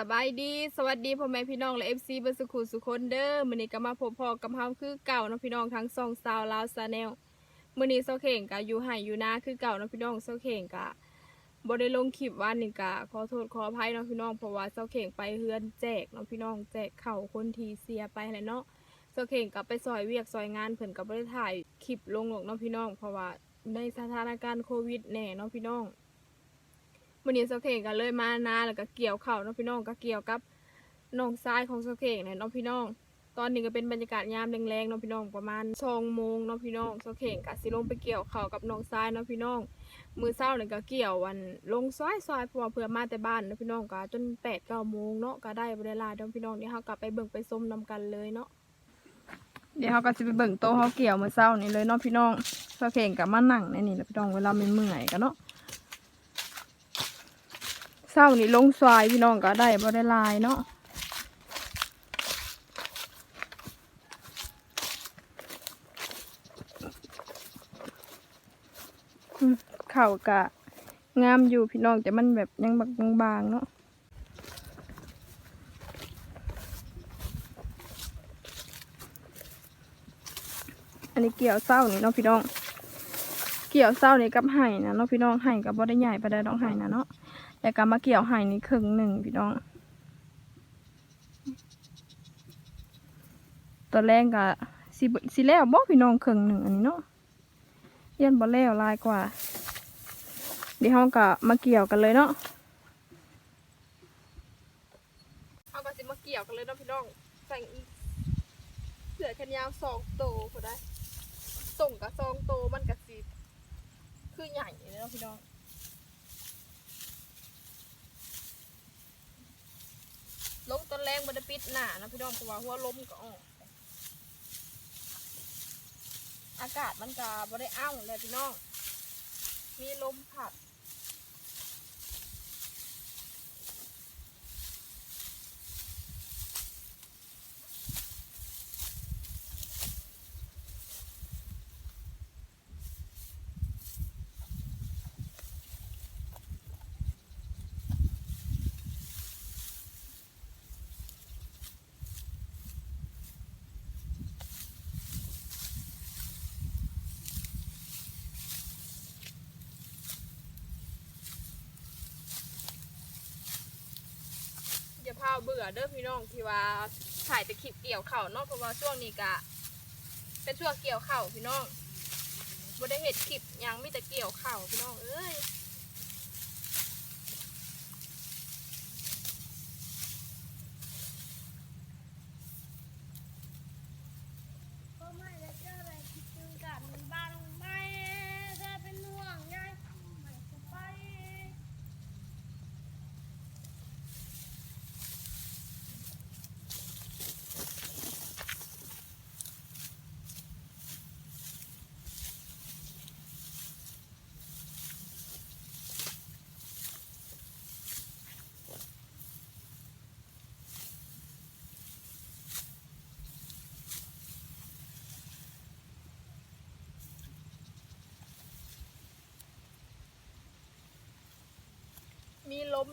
สบายดีสวัสดีพ่อแม่พี่น้องและเอฟซีเบอร์สุขุสุคนเด้อมื้อนี้ก็มาพบพอกับเฮาคือเก่าเนาะพี่น้องทั้งสองสาวลาวซาแนลมื้อนี้เซาเข่งก็อยู่ไห้อยู่นาคือเก่าเนาะพี่น้องเซาเข่งก็บ่ได้ลงคลิปวันนี้ก็ขอโทษขออภัยเนาะพี่น้องเพราะว่าเซาเข่งไปเฮือนแจกเนาะพี่น้องแจกเข้าคนทีเสียไปแหละเนาะเซาเข่งก็ไปซอยเวียกซอยงานเพิ่นก็บ่ได้ถ่ายคลิปลงหรอกเนาะพี่น้องเพราะว่าในสถานการณ์โควิดแน่เนาะพี่น้อง วันนี้เซเข่งก็เลยมานาแล้วก็เกี่ยวเข้าวเนาะพี่น้องก็เกี่ยวกับน้องทรายของเซเข่งเนี่ยเนาะพี่น้อง ตอนนี้ก็เป็นบรรยากาศยามแรงๆเนาะพี่น้องประมาณสองโมงเนาะพี่น้องเซเข่งก็สิลงไปเกี่ยวเข้ากับน้องทรายเนาะพี่น้อง มือเช้าเนี่ยก็เกี่ยววันลงซอยซอยพราะว่าเพื่อมาแต่บ้านเนาะพี่น้องก็จนแปดเก้าโมงเนาะก็ได้เวลาเนาะพี่น้องเดี๋ยวเรากลับไปเบิ่งไปส้มนำกันเลยเนาะเดี๋ยวเราก็จะไปเบิ่งโต๊ะเขาเกี่ยวมือเช้านี่เลยเนาะพี่น้องเซเข่งกับมานั่งในนี่แหละพี่น้องเวลามันเมื่อยกันเนาะ เศร้านี่ลงซอยพี่น้องก็ได้บ่ได้ลายเนาะเข่าวกะงามอยู่พี่น้องแต่มันแบบยังบักบางๆเนาะอันนี้เกี่ยวเศร้านี่เนาะพี่น้อง เกี่ยวเศร้านี่กับไห่นะเนาะพี่น้องไห่กับบ่ได้ใหญ่ไปได้ดอกไห่นะเนาะ แต่ก็มาเกี่ยวไห่นี่ครึ่งหนึ่งพี่น้อง ตัวแรกก็สิสิแล้วบ่พี่น้องครึ่งหนึ่งอันนี้เนาะเยันบ่แล้วลายกว่า เดี๋ยวเราก็มาเกี่ยวกันเลยเนาะเอาก็สิมาเกี่ยวกันเลยเนาะพี่น้องใส่อีกเสือแขนยาวสองโตพอได้ส่งกับสองโตมันกับสิคือใหญ่เลยเนาะพี่น้อง ลมต้นแรงมันจะปิดหนานะพี่น้องเพราะว่าหัวลมก็ออกอากาศมันจะบ่ได้อ้าวเลยพี่น้อง มีลมผัด อย่าพาเบื่อเด้อพี่น้องที่ว่าถ่ายแต่คลิปเกี่ยวเข่าเนาะเพราะว่าช่วงนี้กะเป็นช่วงเกี่ยวเข่าพี่น้องบ่ได้เห็ดคลิปยังมีแต่เกี่ยวเข่าพี่น้องเอ้ย ก็ไม่ได้เจออะไรคิดถึงกันบ้างไหมเธอเป็นห่วงใยไม่จะไป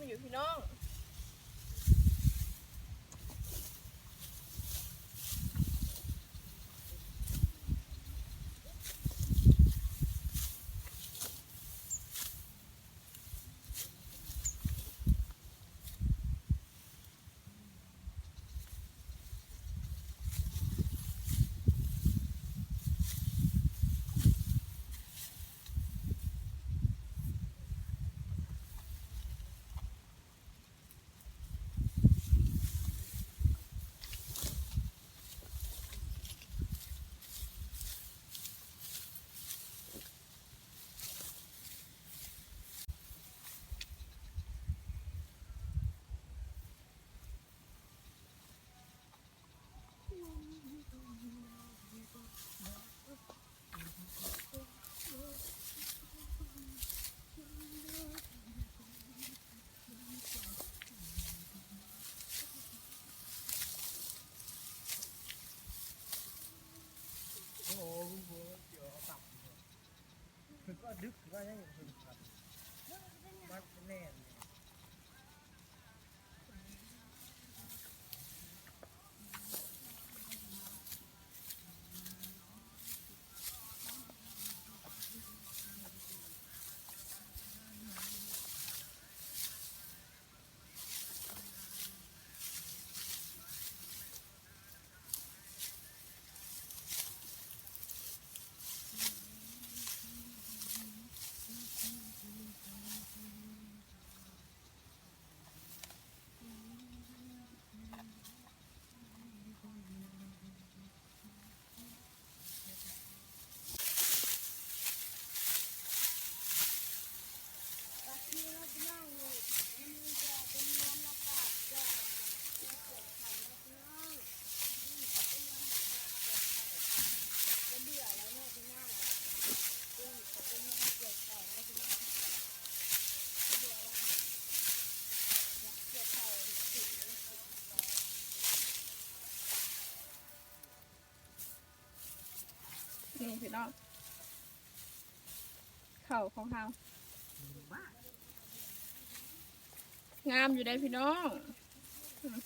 มอยู่พี่น้อง คือก็ดึกว่าได้มันแน่น ข่าของเฮางามอยู่ได้พี่น้องอืม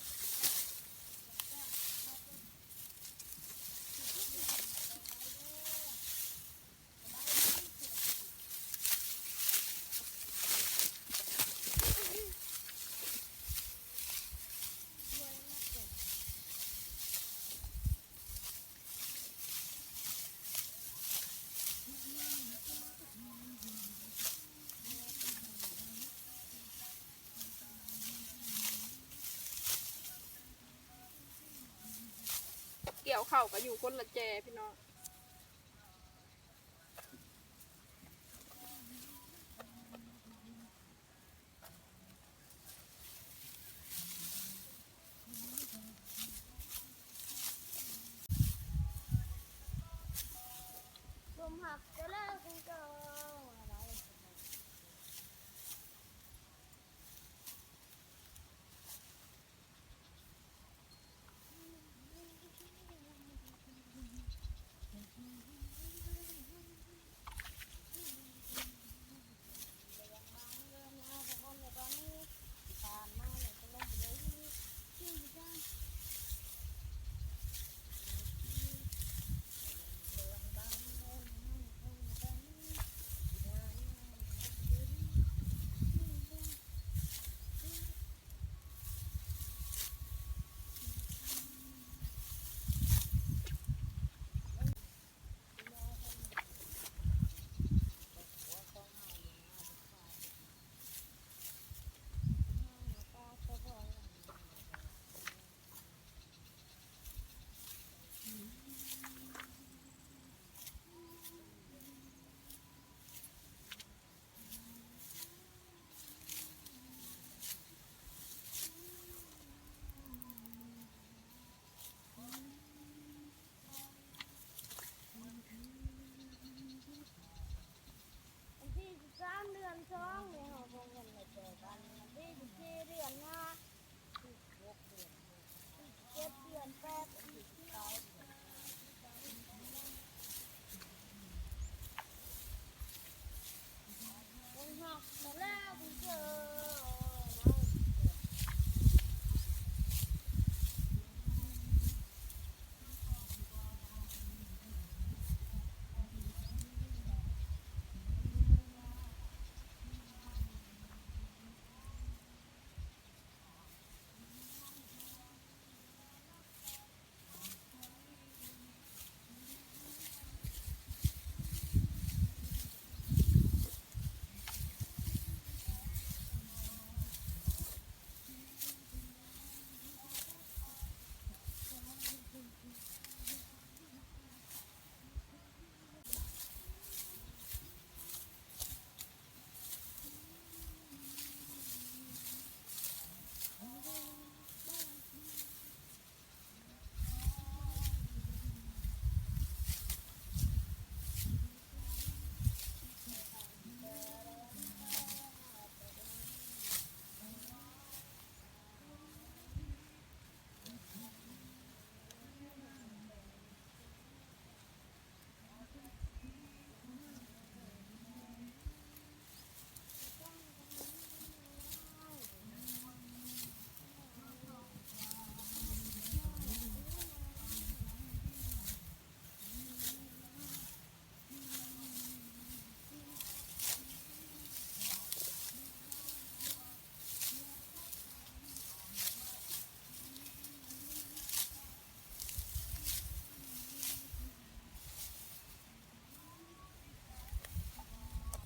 เกี่ยวเข่าก็อยู่คนละแจพี่น้อง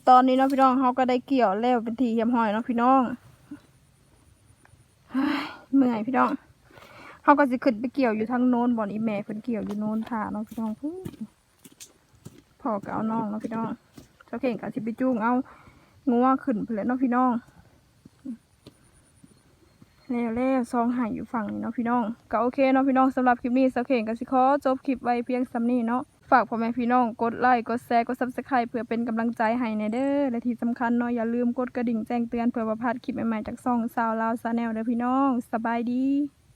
ตอนนี้เนาะพี่น้องเขาก็ได้เกี่ยวแล้วเป็นทีเหียมห้อยเนาะพี่น้องเฮ้ยเมื่อยพี่น้องเขาก็สิขึ้นไปเกี่ยวอยู่ทางโน้นบ่อนอีแม่เพิ่นเกี่ยวอยู่โน้นท่าเนาะพี่น้องพูพ่อก็เอาน้องเนาะพี่น้องเจ้าเข่งก็สิไปจูงเอางัวขึ้นไปเลยเนาะพี่น้องแล้วแล้วซองหายอยู่ฝั่งนี้เนาะพี่น้องก็โอเคเนาะพี่น้องสำหรับคลิปนี้เจ้าเข่งก็สิขอจบคลิปไว้เพียงสำนี้เนาะ ฝากพ่อแม่พี่น้องกดไลค์กดแชร์กดซับสไครป์เพื่อเป็นกำลังใจให้ในเด้อและที่สำคัญเนาะอย่าลืมกดกระดิ่งแจ้งเตือนเพื่อประพลาดคลิปใหม่ๆจากซ่องสาวลาวซาแนลเด้อพี่น้องสบายดี